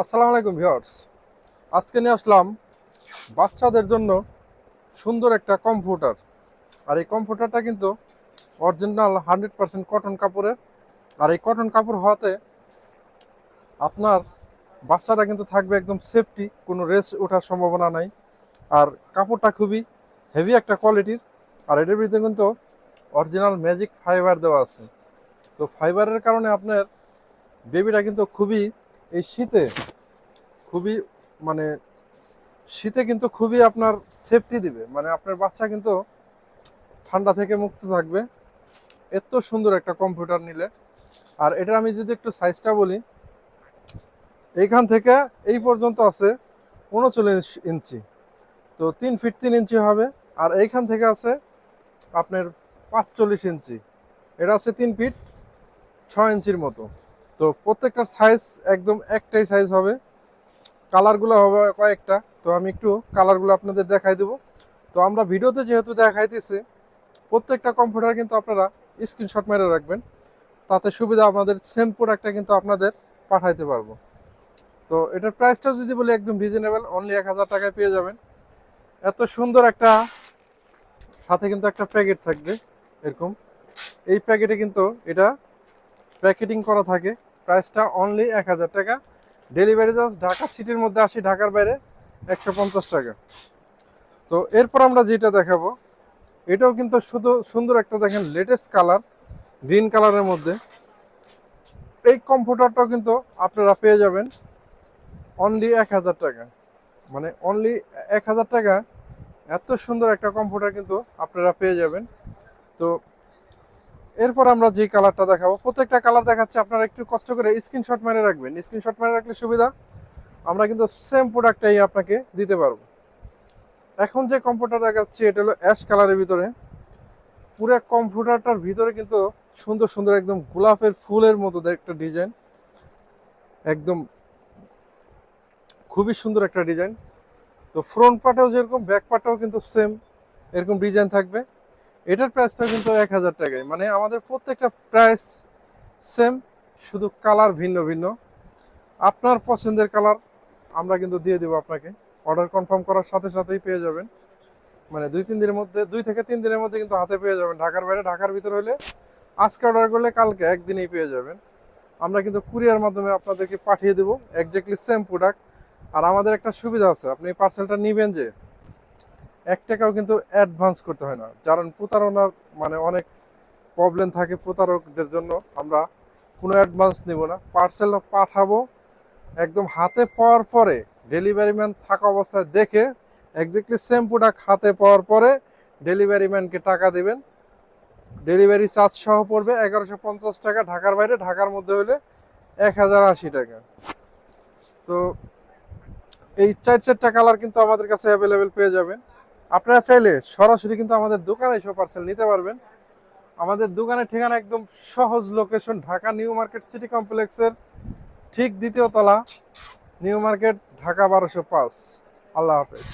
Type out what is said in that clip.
আসসালামু আলাইকুম ভিউয়ার্স। আজকে নিয়ে আসলাম বাচ্চাদের জন্য সুন্দর একটা কম্পিউটার। আর এই কম্পিউটারটা কিন্তু অরিজিনাল হান্ড্রেড পার্সেন্ট কটন কাপড়ের। আর এই কটন কাপড় হওয়াতে আপনার বাচ্চারা কিন্তু থাকবে একদম সেফটি কোনো রেস ওঠার সম্ভাবনা নাই। আর কাপড়টা খুবই হেভি একটা কোয়ালিটির আর এটার ভিতরে কিন্তু অরিজিনাল ম্যাজিক ফাইবার দেওয়া আছে। তো ফাইবারের কারণে আপনার বেবিটা কিন্তু খুবই এই শীতে খুবই মানে শীতে কিন্তু খুবই আপনার সেফটি দিবে। মানে আপনার বাচ্চা কিন্তু ঠান্ডা থেকে মুক্ত থাকবে। এত সুন্দর একটা কম্পিউটার নিলে। আর এটা আমি যদি একটু সাইজটা বলি, এইখান থেকে এই পর্যন্ত আছে উনচল্লিশ ইঞ্চি। তো তিন ফিট তিন ইঞ্চি হবে। আর এইখান থেকে আছে আপনার পাঁচচল্লিশ ইঞ্চি। এটা আছে তিন ফিট ছ ইঞ্চির মতো। তো প্রত্যেকটা সাইজ একদম একটাই সাইজ হবে। কালারগুলো হবে কয়েকটা। তো আমি একটু কালারগুলো আপনাদের দেখাই দেবো। তো আমরা ভিডিওতে যেহেতু দেখাইতেছি, প্রত্যেকটা কম্পিউটার কিন্তু আপনারা স্ক্রিনশট মেরে রাখবেন। তাতে সুবিধা আপনাদের সেম প্রোডাক্টটা কিন্তু আপনাদের পাঠাইতে পারব। তো এটার প্রাইসটা যদি বলি একদম রিজনেবল অনলি এক হাজার টাকায় পেয়ে যাবেন। এত সুন্দর একটা, সাথে কিন্তু একটা প্যাকেট থাকবে, এরকম। এই প্যাকেটে কিন্তু এটা প্যাকেটিং করা থাকে। প্রাইসটা অনলি এক হাজার টাকা। ডেলিভারি চার্জ ঢাকা সিটির মধ্যে আসি, ঢাকার বাইরে একশো পঞ্চাশ টাকা। তো এরপর আমরা যেটা দেখাবো, এটাও কিন্তু শুধু সুন্দর একটা দেখেন লেটেস্ট কালার গ্রিন কালারের মধ্যে। এই কম্পিউটারটাও কিন্তু আপনারা পেয়ে যাবেন অনলি এক হাজার টাকা। মানে অনলি এক হাজার টাকা, এত সুন্দর একটা কম্পিউটার কিন্তু আপনারা পেয়ে যাবেন। তো এরপর আমরা যে কালারটা দেখাবো, প্রত্যেকটা কালার দেখাচ্ছে, আপনারা একটু কষ্ট করে স্ক্রিনশট মেরে রাখবেন। স্ক্রিনশট মেরে রাখলে সুবিধা, আমরা কিন্তু সেম প্রোডাক্টটাই আপনাকে দিতে পারব। এখন যে কম্পিউটার দেখাচ্ছি, এটা হলো অ্যাশ কালারের ভিতরে। পুরো কম্পিউটারটার ভিতরে কিন্তু সুন্দর সুন্দর একদম গোলাপের ফুলের মতো একটা ডিজাইন একদম খুবই সুন্দর একটা ডিজাইন তো ফ্রন্ট পার্টেও যেরকম ব্যাক পার্টেও কিন্তু সেম এরকম ডিজাইন থাকবে। এটার প্রাইসটা কিন্তু এক হাজার টাকায়। মানে আমাদের প্রত্যেকটা প্রাইস সেম শুধু কালার ভিন্ন ভিন্ন। আপনার পছন্দের কালার আমরা কিন্তু দিয়ে দেবো আপনাকে। অর্ডার কনফার্ম করার সাথে সাথেই পেয়ে যাবেন। মানে দুই, তিন দিনের মধ্যে, দুই থেকে তিন দিনের মধ্যে কিন্তু হাতে পেয়ে যাবেন। ঢাকার বাইরে, ঢাকার ভিতরে হলে আজকে অর্ডার করলে কালকে একদিনেই পেয়ে যাবেন। আমরা কিন্তু কুরিয়ার মাধ্যমে আপনাদেরকে পাঠিয়ে দেবো। একজাক্টলি সেম প্রোডাক্ট আর আমাদের একটা সুবিধা আছে। আপনি পার্সেলটা নেবেন যে এক টাকাও কিন্তু অ্যাডভান্স করতে হয় না। কারণ প্রতারণার মানে অনেক প্রবলেম থাকে প্রতারকদের জন্য। আমরা কোনো অ্যাডভান্স নেব না। পার্সেল পাঠাবো। একদম হাতে পাওয়ার পরে ডেলিভারি ম্যান থাকা অবস্থায় দেখে একজাক্টলি সেম প্রোডাক্ট হাতে পাওয়ার পরে ডেলিভারি ম্যানকে টাকা দেবেন। ডেলিভারি চার্জ সহ পড়বে এগারোশো পঞ্চাশ টাকা। ঢাকার বাইরে, ঢাকার মধ্যে হলে এক হাজার আশি টাকা। তো এই চার চারটা কালার কিন্তু আমাদের কাছে অ্যাভেলেবেল পেয়ে যাবেন। আপনারা চাইলে সরাসরি কিন্তু আমাদের দোকানে এসে পার্সেল নিতে পারবেন। আমাদের দোকানের ঠিকানা একদম সহজ location Dhaka new market city কমপ্লেক্সের ঠিক দ্বিতীয় তলা, নিউ মার্কেট, ঢাকা বারোশো পাঁচ। আল্লাহ হাফেজ।